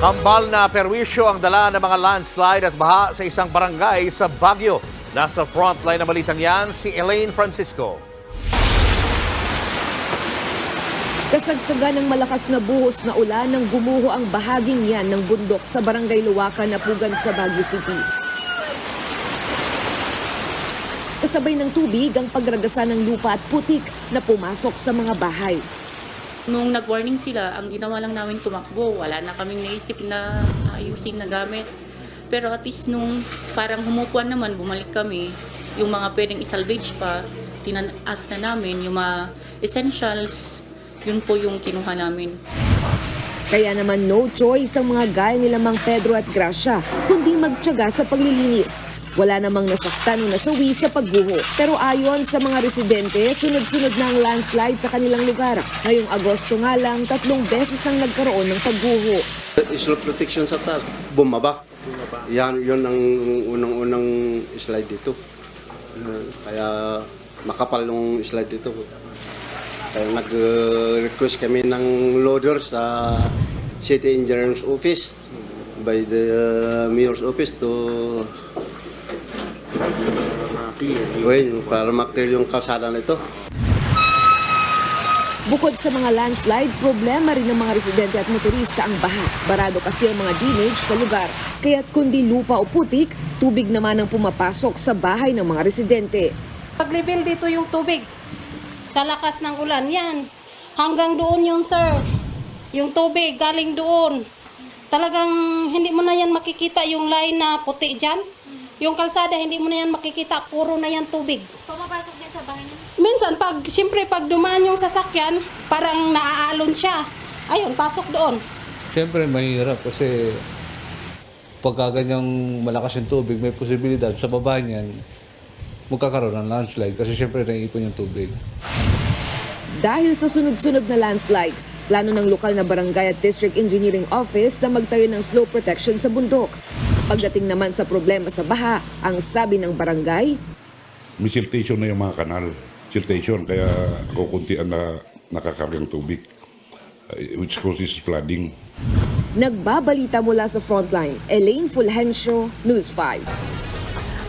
Kambal na perwisyo ang dala ng mga landslide at baha sa isang barangay sa Baguio. Nasa frontline ng balitang yan, si Elaine Francisco. Kasagsagan ng malakas na buhos na ulan nang gumuho ang bahaging yan ng bundok sa barangay Luwakan, Napugan sa Baguio City. Kasabay ng tubig ang pagragasan ng lupa at putik na pumasok sa mga bahay. Nung nag-warning sila, ang ginawa lang namin tumakbo. Wala na kaming naisip na ayusin na gamit. Pero at least nung parang humupuan naman, bumalik kami, yung mga pwedeng isalvage pa, tinaas na namin, yung mga essentials, yun po yung kinuha namin. Kaya naman no choice ang mga gaya nila Mang Pedro at Gracia, kundi magtyaga sa paglilinis. Wala namang nasaktan o nasawi sa pagguho. Pero ayon sa mga residente, sunod-sunod na ang landslide sa kanilang lugar. Ngayong Agosto nga lang, tatlong beses nang nagkaroon ng pagguho. Slope protection sa taas, bumaba. Yan, yun ang unang-unang slide dito. Uh, kaya makapal yung slide dito. Kaya nag-request kami ng loader sa City Engineer's Office by the Mayor's Office to Well, para maklear yung kalsada na ito. Bukod sa mga landslide, problema rin ng mga residente at motorista ang baha. Barado kasi ang mga drainage sa lugar. Kaya't kundi lupa o putik, tubig naman ang pumapasok sa bahay ng mga residente. Pag-level dito yung tubig. Sa lakas ng ulan, yan. Hanggang doon yun, sir. Yung tubig galing doon. Talagang hindi mo na yan makikita yung line na puti dyan. Yung kalsada, hindi mo na yan makikita. Puro na yan tubig. Pumapasok din sa bahay niyo? Minsan, pag, siyempre, pag dumaan yung sasakyan, parang naaalon siya. Ayun, pasok doon. Siyempre mahirap kasi pagka ganyang malakas yung tubig, may posibilidad sa baba niyan magkakaroon ng landslide kasi siyempre naiipon yung tubig. Dahil sa sunod-sunod na landslide, plano ng lokal na barangay at district engineering office na magtayo ng slow protection sa bundok. Pagdating naman sa problema sa baha, ang sabi ng barangay, may siltation na yung mga kanal. Siltation, kaya kukuntian na nakakargang tubig, uh, which causes flooding. nagbabalita mula sa frontline, Elaine Fulgencio, News 5.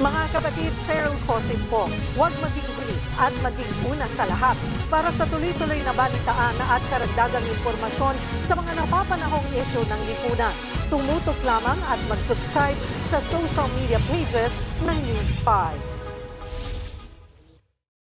Mga kapatid, Cheryl Cosin po, huwag maging huli at maging una sa lahat para sa tuloy-tuloy na balitaan at karagdagang impormasyon sa mga napapanahong isyo ng lipunan. Tumutok lamang at mag-subscribe sa social media pages ng News 5.